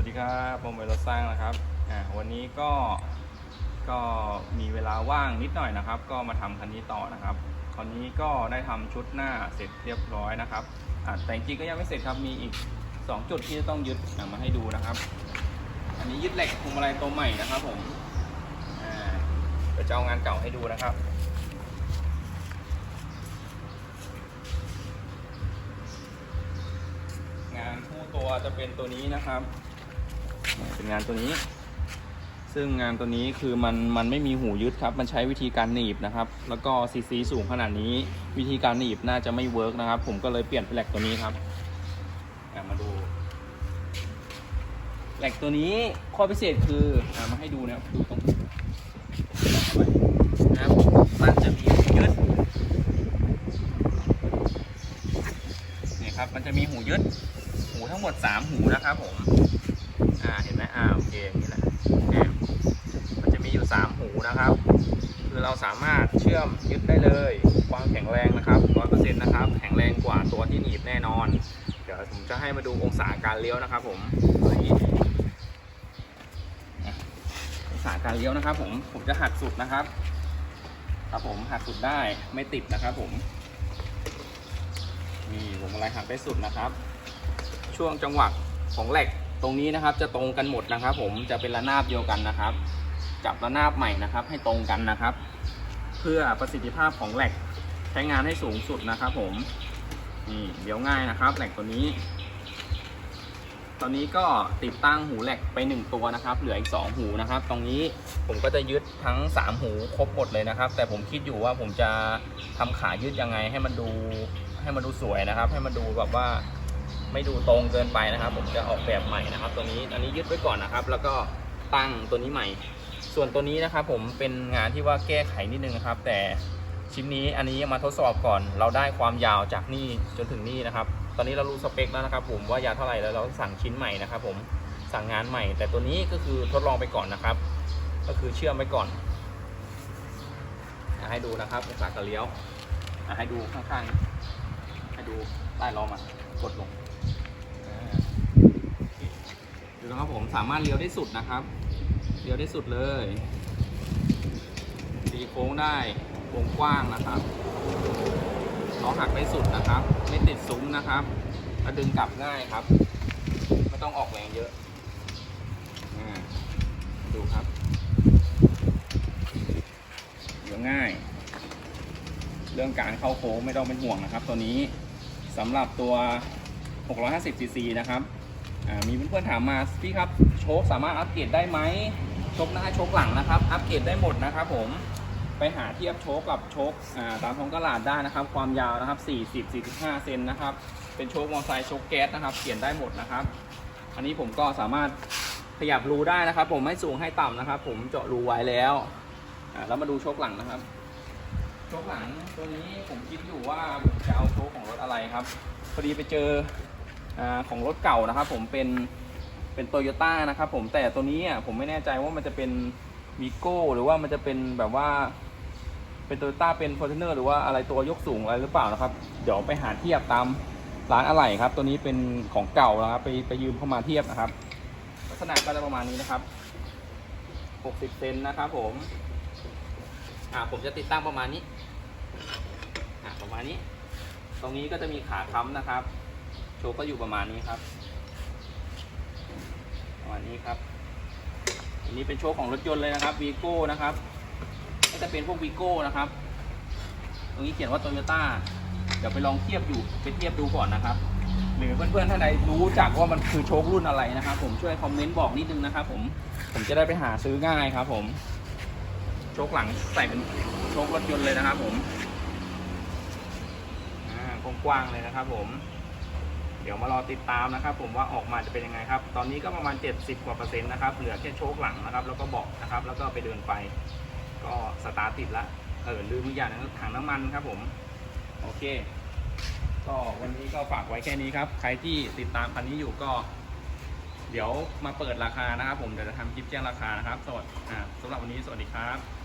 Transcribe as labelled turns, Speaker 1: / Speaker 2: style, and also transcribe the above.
Speaker 1: วัสดีครับผมเวลสร้างนะครับอ่าวันนี้ก็ก็มีเวลาว่างนิดหน่อยนะครับ ก็มาทำคันนี้ต่อนะครับคราวนี้ก็ได้ทำชุดหน้าเสร็จเรียบร้อยนะครับอ่าแต่จริงก็ยังไม่เสร็จครับมีอีก 2 จุดที่จะต้องยึดมาให้ดูนะครับ อันนี้ยึดเหล็กพวงมาลัยตัวใหม่นะครับผมอ่าเดี๋ยวจะเอางานเก่าให้ดูนะครับงานคู่ตัวจะเป็นตัวนี้นะครับ เป็นงานตัวนี้ ซึ่งงานตัวนี้คือมันมันไม่มีหูยึดครับ มันใช้วิธีการหนีบนะครับ แล้วก็ซีซีสูงขนาดนี้วิธีการหนีบน่าจะไม่เวิร์กนะครับ ผมก็เลยเปลี่ยนเป็นแหลกตัวนี้ครับมาดูแหลกตัวนี้ข้อพิเศษคืออมาให้ดูนะครับดูตรงนะครับมันจะมีหูยึดนี่ครับมันจะมีหูยึดหูทั้งหมด 3 หูนะครับผม อ่าเห็นไหมอ่าโอเคอย่างนี้แหละเนี่ยมันจะมีอยู่ 3 หูนะครับ คือเราสามารถเชื่อมยึดได้เลย ความแข็งแรงนะครับ100%นะครับ แข็งแรงกว่าตัวที่หนีบแน่นอน เดี๋ยวผมจะให้มาดูองศาการเลี้ยวนะครับผมนี่อะองศาการเลี้ยวนะครับ ผมผมจะหักสุดนะครับ ครับผมหักสุดได้ไม่ติดนะครับ ผมนี่ผมอะไรหักได้สุดนะครับ ช่วงจังหวะของแหลก ตรงนี้นะครับจะตรงกันหมดนะครับ ผมจะเป็นระนาบเดียวกันนะครับ จับระนาบใหม่นะครับ ให้ตรงกันนะครับ เพื่อประสิทธิภาพของแหลกใช้งานให้สูงสุดนะครับ ผมนี่เดี๋ยวง่ายนะครับแหลกตัวนี้ ตอนนี้ก็ติดตั้งหูแหลกไปหนึ่งตัวนะครับ เหลืออีก 2 หูนะครับ ตรงนี้ผมก็จะยึดทั้ง 3 หูครบหมดเลยนะครับ แต่ผมคิดอยู่ว่าผมจะทำขายืดยังไงให้มันดูให้มันดูสวยนะครับ ให้มันดูแบบว่า ไม่ดูตรงเกินไปนะครับ ผมจะออกแบบใหม่นะครับ ตัวนี้อันนี้ยึดไว้ก่อนนะครับ แล้วก็ตั้งตัวนี้ใหม่ ส่วนตัวนี้นะครับ ผมเป็นงานที่ว่าแก้ไขนิดนึงนะครับ แต่ชิ้นนี้อันนี้มาทดสอบก่อน เราได้ความยาวจากนี่จนถึงนี่นะครับ ตอนนี้เรารู้สเปคแล้วนะครับ ผมว่ายาวเท่าไหร่แล้วเราสั่งชิ้นใหม่นะครับ ผมสั่งงานใหม่ แต่ตัวนี้ก็คือทดลองไปก่อนนะครับ ก็คือเชื่อมไว้ก่อนให้ดูนะครับองศาการเลี้ยวให้ดูข้างๆให้ดูใต้ล้อมากดลง ดู นะครับผมสามารถเลี้ยวได้สุดนะครับเลี้ยวได้สุดเลยตีโค้งได้วงกว้างนะครับล้อหักได้สุดนะครับ ไม่ติดซุ้มนะครับแล้วดึงกลับง่ายครับ ไม่ต้องออกแรงเยอะดูครับเลี้ยวง่าย เรื่องการเข้าโค้งไม่ต้องเป็นห่วงนะครับ ตัวนี้สำหรับตัว 650ซีซีนะครับ มีเพื่อนๆถามมาพี่ครับโชคสามารถอัปเกรดได้ไหมโชคหน้าโชคหลังนะครับ อัปเกรดได้หมดนะครับ ผมไปหาเทียบโชคกับโชคตามท้องตลาดได้นะครับ ความยาวนะครับ 40 45 เซนนะครับ เป็นโชคมอเตอร์ไซค์โชคแก๊สนะครับเปลี่ยนได้หมดนะครับ อันนี้ผมก็สามารถขยับรูได้นะครับ ผมให้สูงให้ต่ำนะครับ ผมเจาะรูไว้แล้วแล้วมาดูโชคหลังนะครับโชคหลังตัวนี้ผมคิดอยู่ว่าผมจะเอาโชคของรถอะไรครับพอดีไปเจอ ของรถเก่านะครับ ผมเป็นเป็นโตโยต้านะครับ ผมแต่ตัวนี้อะผมไม่แน่ใจว่ามันจะเป็นวีโก้หรือว่ามันจะเป็นแบบว่า เป็นโตโยต้าเป็นฟอร์จูเนอร์หรือว่าอะไรตัวยกสูงอะไรหรือเปล่านะครับ เดี๋ยวไปหาเทียบตามร้านอะไหล่ครับ ตัวนี้เป็นของเก่านะครับ ไปไปยืมเข้ามาเทียบนะครับ ลักษณะก็จะประมาณนี้นะครับ 60เซนนะครับ ผม อ่าผมจะติดตั้งประมาณนี้ อ่าประมาณนี้ ตรงนี้ก็จะมีขาค้ำนะครับ โชว์ก็อยู่ประมาณนี้ครับประมาณนี้ครับ อันนี้เป็นโชว์ของรถยนต์เลยนะครับวีโก้นะครับก็จะเป็นพวกวีโก้นะครับ ตรงนี้เขียนว่าโตโยต้าเดี๋ยวไปลองเทียบอยู่ไปเทียบดูก่อนนะครับ หรือเพื่อนๆท่านใดรู้จักว่ามันคือโชครุ่นอะไรนะครับ ผมช่วยคอมเมนต์บอกนิดนึงนะครับ ผมผมจะได้ไปหาซื้อง่ายครับ ผม โชคหลังใส่เป็นโชครถยนต์เลยนะครับ ผมอ่ากว้างๆเลยนะครับผม เดี๋ยวมารอติดตามนะครับ ผมว่าออกมาจะเป็นยังไงครับ ตอนนี้ก็ประมาณ 70 กว่าเปอร์เซ็นต์นะครับ เหลือแค่โชคหลังนะครับ แล้วก็เบอกนะครับ แล้วก็ไปเดินไฟ ก็สตาร์ทติดละ เออลืมอีกอย่างหนึงถังน้ำมันครับผม โอเค ก็วันนี้ก็ฝากไว้แค่นี้ครับ ใครที่ติดตามคันนี้อยู่ก็ เดี๋ยวมาเปิดราคานะครับ ผม เดี๋ยวจะทำคลิปแจ้งราคานะครับสวัสดีอ่าสำหรับวันนี้สวัสดีครับ